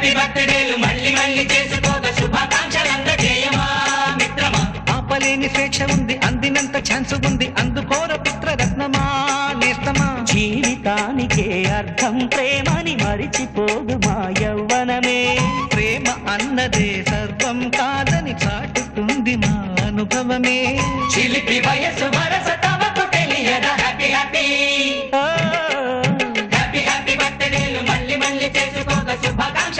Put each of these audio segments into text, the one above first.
Happy బర్త్డేలు మళ్ళీ మళ్ళీ చేసుకోక శుభాకాంక్షలంతా మిత్రమా? ఆపలేని స్వేచ్ఛ ఉంది అందినంత ఛాన్స్ ఉంది అందుకోర పుత్రరత్నమా నేస్తమా? జీవితానికే అర్థం ప్రేమని మరిచిపోదు మా యౌవనమే ప్రేమ అన్నదే సర్వం కాదని చాటుతుంది మా అనుభవమే. చిలిపి వయసు వరస తమకు తెలియదా హ్యాపీ హ్యాపీ. హ్యాపీ హ్యాపీ బర్త్డేలు మళ్ళీ మళ్ళీ చేసుకోక శుభాకాంక్ష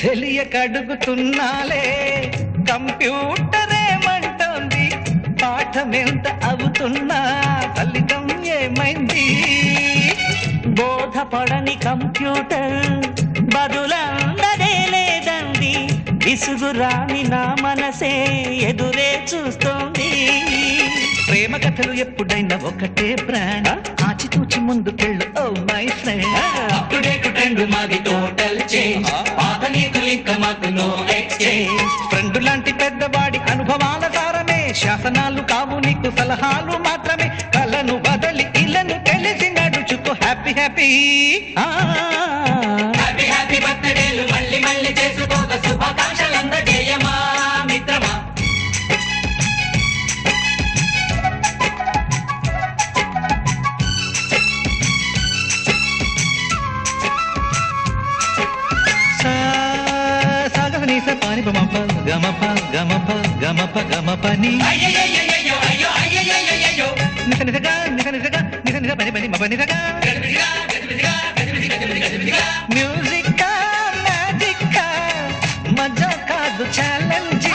తెలియకడుగుతున్నాలే కంప్యూటర్ ఏమంటోంది పాఠమెంత అవుతున్నా ఫలితం ఏమైంది? బోధపడని కంప్యూటర్ బదులందరే లేదండి. విసుగురాని నా మనసే ఎదురే చూస్తోంది. ప్రేమ కథలు ఎప్పుడైనా ఒకటే బ్రాండ్ ఆచితూచి ముందుకెళ్ళు ఓ my friend. Up to date trend మాది టోటల్ చేంజ్ పాత నీతులు ఇంకా మాకు నో ఎక్స్చేంజ్ ఫ్రెండ్ లాంటి పెద్దవాడి అనుభవాల సారమే. శాసనాలు కావు నీకు సలహాలు మాత్రమే. కలను బదలి ఇలను తెలిసి నడుచుకో హ్యాపీ హ్యాపీ. గమప స గమప గమప గమప గమపని అయ్యయ్యయ్యయ్యో అయ్యో అయ్యయ్యయ్యయ్యో నిస నిసగా నిస పని పని మప నిసగా మ్యూజిక్ మ్యాజిక్ మజా కాదు ఛాలెంజ్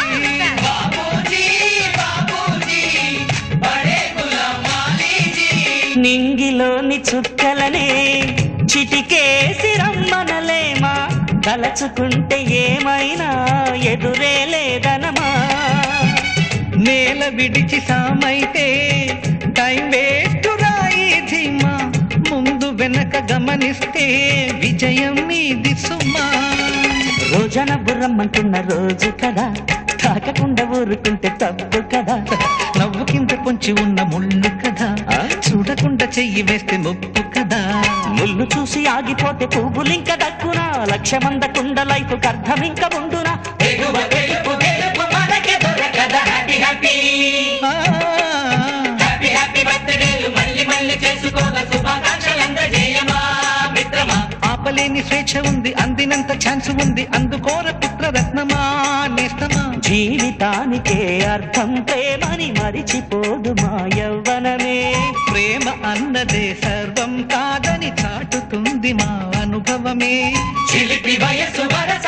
నింగిలోని చుక్కలనే చిటికేసి రమ్మనలేమా తలచుకుంటే ఏమైనా ఎదురే లేదనమా? నేల విడిచి సామైతే టైం వేస్ట్ రాయి ధీమా. ముందు వెనక గమనిస్తే విజయం మీది సుమా. రోజన బుర్రమ్మంటున్న రోజు కదా తాకకుండా ఊరుకుంటే తప్పు కదా. నవ్వు కింద పొంచి ఉన్న ముళ్ళు కదా? చూడకుండా చెయ్యి వేస్తే ముప్పు కదా. ముళ్ళు చూసి ఆగిపోతే పువ్వులింక దక్కునా? లక్ష్యమందకుండా లైఫ్ అర్థం ఇంక ఉండునా ఆపలేని స్వేచ్ఛ ఉంది అందినంత ఛాన్స్ ఉంది అందుకోర పుత్రరత్నమా నేస్తమా? జీవితానికే అర్థం ప్రేమని మరిచిపోదు మా యవ్వనమే ప్రేమ అన్నదే సర్వం కాదని చాటుతుంది మా అనుభవమే. చిలిపి వయసు వరస